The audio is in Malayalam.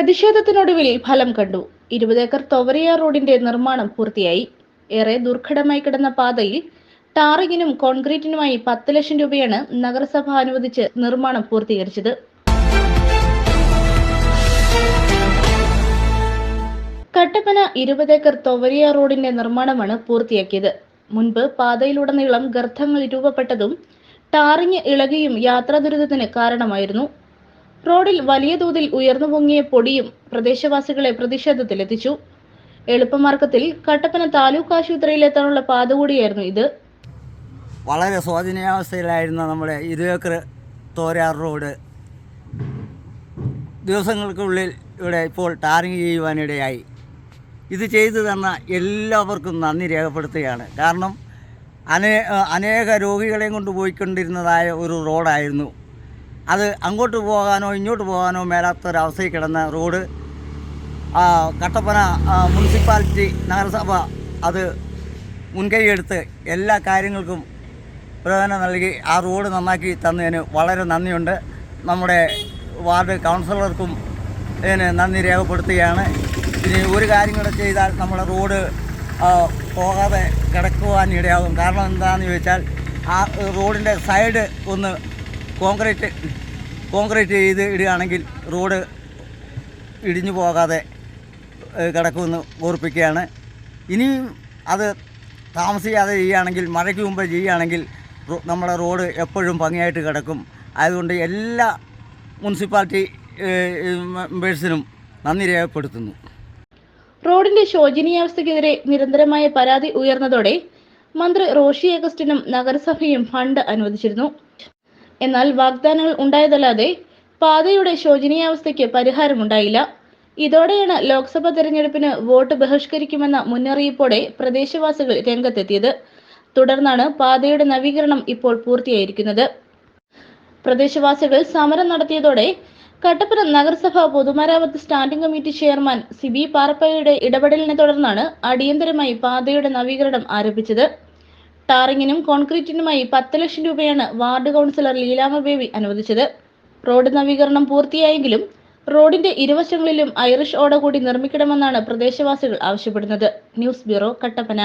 പ്രതിഷേധത്തിനൊടുവിൽ ഫലം കണ്ടു. ഇരുപത് ഏക്കർ തൊവരിയ റോഡിന്റെ നിർമ്മാണം പൂർത്തിയായി. ഏറെ ദുർഘടമായി കിടന്ന പാതയിൽ ടാറിങ്ങിനും കോൺക്രീറ്റിനുമായി പത്ത് ലക്ഷം രൂപയാണ് നഗരസഭ അനുവദിച്ച് നിർമ്മാണം പൂർത്തീകരിച്ചത്. കട്ടപ്പന ഇരുപത് ഏക്കർ തൊവരിയ റോഡിന്റെ നിർമ്മാണമാണ് പൂർത്തിയാക്കിയത്. മുൻപ് പാതയിലുടനീളം ഗർത്തങ്ങൾ രൂപപ്പെട്ടതും ടാറിങ് ഇളകിയും യാത്രാ ദുരിതത്തിന് കാരണമായിരുന്നു. റോഡിൽ വലിയ തോതിൽ ഉയർന്നു പൊങ്ങിയ പൊടിയും പ്രദേശവാസികളെ പ്രതിഷേധത്തിലെത്തിച്ചു. എളുപ്പമാർഗത്തിൽ കട്ടപ്പന താലൂക്ക് ആശുപത്രിയിലെത്താനുള്ള പാത കൂടിയായിരുന്നു ഇത്. വളരെ ശോചനീയാവസ്ഥയിലായിരുന്ന നമ്മുടെ ഇരുവേക്കർ തോരാർ റോഡ്. ദിവസങ്ങൾക്കുള്ളിൽ ഇവിടെ ഇപ്പോൾ ടാറിങ് ചെയ്യുവാനിടയായി. ഇത് ചെയ്തു തന്ന എല്ലാവർക്കും നന്ദി രേഖപ്പെടുത്തുകയാണ്. കാരണം അനേ അനേക രോഗികളെയും കൊണ്ട് പോയിക്കൊണ്ടിരുന്നതായ ഒരു റോഡായിരുന്നു അത് അങ്ങോട്ട് പോകാനോ ഇങ്ങോട്ട് പോകാനോ മേലാത്തൊരവസ്ഥയിൽ കിടന്ന റോഡ് കട്ടപ്പന മുനിസിപ്പാലിറ്റി നഗരസഭ അത് മുൻകൈയെടുത്ത് എല്ലാ കാര്യങ്ങൾക്കും പ്രയോജനം നൽകി ആ റോഡ് നന്നാക്കി തന്നതിന് വളരെ നന്ദിയുണ്ട്. നമ്മുടെ വാർഡ് കൗൺസിലർക്കും ഇതിന് നന്ദി രേഖപ്പെടുത്തുകയാണ്. ഇനി ഒരു കാര്യം കൂടെ ചെയ്താൽ നമ്മുടെ റോഡ് പോകാതെ കിടക്കുവാൻ ഇടയാകും കാരണം എന്താണെന്ന് ചോദിച്ചാൽ ആ റോഡിന്റെ സൈഡ് ഒന്ന് കോൺക്രീറ്റ് കോൺക്രീറ്റ് ചെയ്ത് ഇടുകയാണെങ്കിൽ റോഡ് ഇടിഞ്ഞു പോകാതെ കിടക്കുമെന്ന് ഓർപ്പിക്കുകയാണ്. ഇനിയും അത് താമസിയാതെ ചെയ്യുകയാണെങ്കിൽ മഴയ്ക്ക് മുമ്പ് ചെയ്യുകയാണെങ്കിൽ നമ്മുടെ റോഡ് എപ്പോഴും ഭംഗിയായിട്ട് കിടക്കും. അതുകൊണ്ട് എല്ലാ മുനിസിപ്പാലിറ്റി മെമ്പേഴ്സിനും നന്ദി രേഖപ്പെടുത്തുന്നു. റോഡിന്റെ ശോചനീയാവസ്ഥയ്ക്കെതിരെ നിരന്തരമായ പരാതി ഉയർന്നതോടെ മന്ത്രി റോഷി അഗസ്റ്റിനും നഗരസഭയും ഫണ്ട് അനുവദിച്ചിരുന്നു. എന്നാൽ വാഗ്ദാനങ്ങൾ ഉണ്ടായതല്ലാതെ പാതയുടെ ശോചനീയാവസ്ഥയ്ക്ക് പരിഹാരമുണ്ടായില്ല. ഇതോടെയാണ് ലോക്സഭാ തെരഞ്ഞെടുപ്പിന് വോട്ട് ബഹിഷ്കരിക്കുമെന്ന മുന്നറിയിപ്പോടെ പ്രദേശവാസികൾ രംഗത്തെത്തിയത്. തുടർന്നാണ് പാതയുടെ നവീകരണം ഇപ്പോൾ പൂർത്തിയായിരിക്കുന്നത്. പ്രദേശവാസികൾ സമരം നടത്തിയതോടെ കട്ടപ്പന നഗരസഭ പൊതുമരാമത്ത് സ്റ്റാൻഡിംഗ് കമ്മിറ്റി ചെയർമാൻ സിബി പാറപ്പയുടെ ഇടപെടലിനെ തുടർന്നാണ് അടിയന്തരമായി പാതയുടെ നവീകരണം ആരംഭിച്ചത്. ടാറിങ്ങിനും കോൺക്രീറ്റിനുമായി പത്ത് ലക്ഷം രൂപയാണ് വാർഡ് കൗൺസിലർ ലീലാമ ബേബി അനുവദിച്ചത്. റോഡ് നവീകരണം പൂർത്തിയായെങ്കിലും റോഡിന്റെ ഇരുവശങ്ങളിലും ഐറിഷ് ഓട കൂടി നിർമ്മിക്കണമെന്നാണ് പ്രദേശവാസികൾ ആവശ്യപ്പെടുന്നത്. News bureau Kattappana.